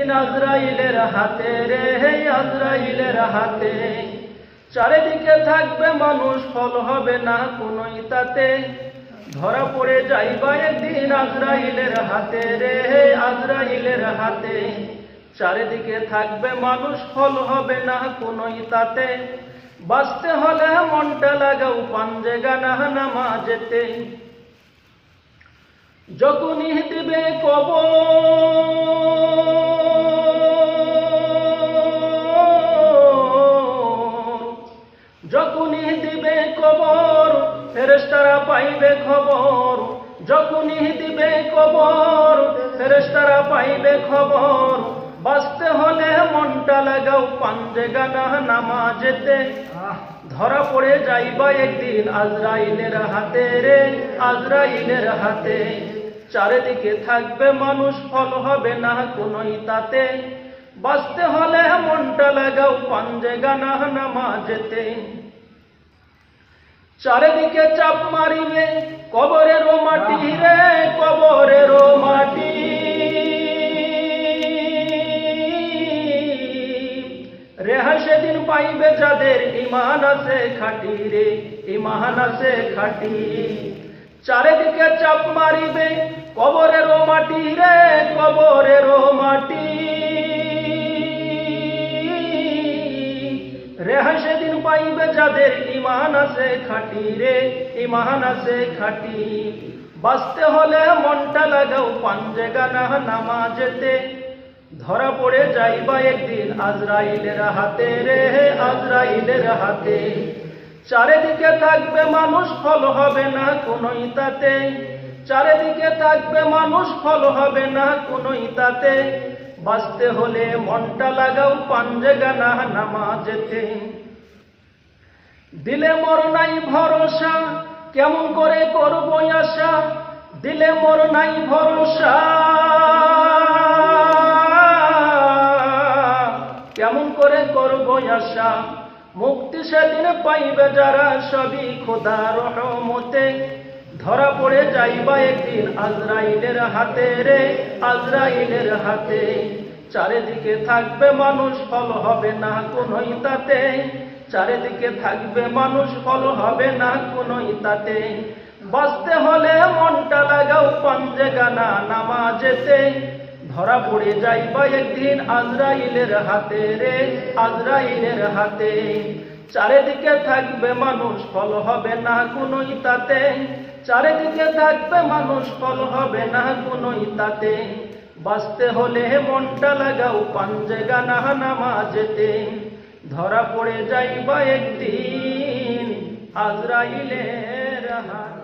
আজরাইলের হাতে রে, হে আজরাইলের হাতে। চারিদিকে থাকবে মানুষ, ফল হবে না কোনোই তাতে। ধরা পড়ে যাইবা একদিন আজরাইলের হাতে রে, হে আজরাইলের হাতে। চারিদিকে থাকবে মানুষ, ফল হবে না কোনোই তাতে। বাঁচতে হলে মনটা লাগাও, পাঞ্জে গানা নামাজেতে। যখনই দিবে কবর যখনই দিবে কবর, ফেরেশতারা পাইবে খবর। যখনই দিবে কবর, ফেরেশতারা পাইবে খবর। বাঁচতে হলে মনটা লাগাও পাঞ্জে গানা নামাজেতে ধরা পড়ে যাইবা একদিন আজরাইলের হাতে রে, আজরাইলের হাতে। চারিদিকে থাকবে মানুষ, ফল হবে না কোনোই তাতে। বাঁচতে হলে মনটা লাগাও, পাঞ্জে গানা নামাজেতে। চারিদিকে চাপ মারিবে কবরের মাটি রে, কবরের মাটি। রেহা সেদিন পাইবে যাদের ইমান আছে খাটি রে ইমান আছে খাটি। চারিদিকে চাপ মারিবে কবরের মাটি রে, কবরের পাইবে যাদের ইমান আছে খাটি রে, ইমান আছে খাটি। বাঁচতে হলে মনটা লাগাও পাঞ্জে গানা নামাজেতে। ধরা পড়ে যাইবা একদিন আজরাইলের হাতে রে, আজরাইলের হাতে। চারিদিকে থাকবে মানুষ, ফল হবে না কোনোই তাতে। চারিদিকে থাকবে মানুষ, ফল হবে না কোনোই তাতে। বাঁচতে হলে মনটা লাগাও পাঞ্জে গানা নামাজেতে। দিলে মর নাই ভরসা, কেমন করে করব আশা? দিলে মর নাই ভরসা। কেমন করে করব আশা? মুক্তি সেদিন পাইবে যারা সবই খোদা রহমতে। ধরা পড়ে যাইবা একদিন আজরাইলের হাতে রে, আজরাইলের হাতে। চারিদিকে থাকবে মানুষ, ফল হবে না কোনোই তাতে। চারিদিকে থাকবে মানুষ, ফল হবে না কোনোই তাতে। বাঁচতে হলে মনটা লাগাও পাঞ্জে গানা নামাজেতে। ধরা পড়ে যাইবা একদিন আজরাইলের হাতে রে, আজরাইলের হাতে। চারিদিকে থাকবে মানুষ, ফল হবে না কোনোই তাতে। চারিদিকে থাকবে মানুষ, ফল হবে না কোনোই তাতে। বাঁচতে হলে মনটা লাগাও পাঞ্জে গানা নামাজেতে। ধরা পড়ে যাইবা একদিন আজরাইলের হাতে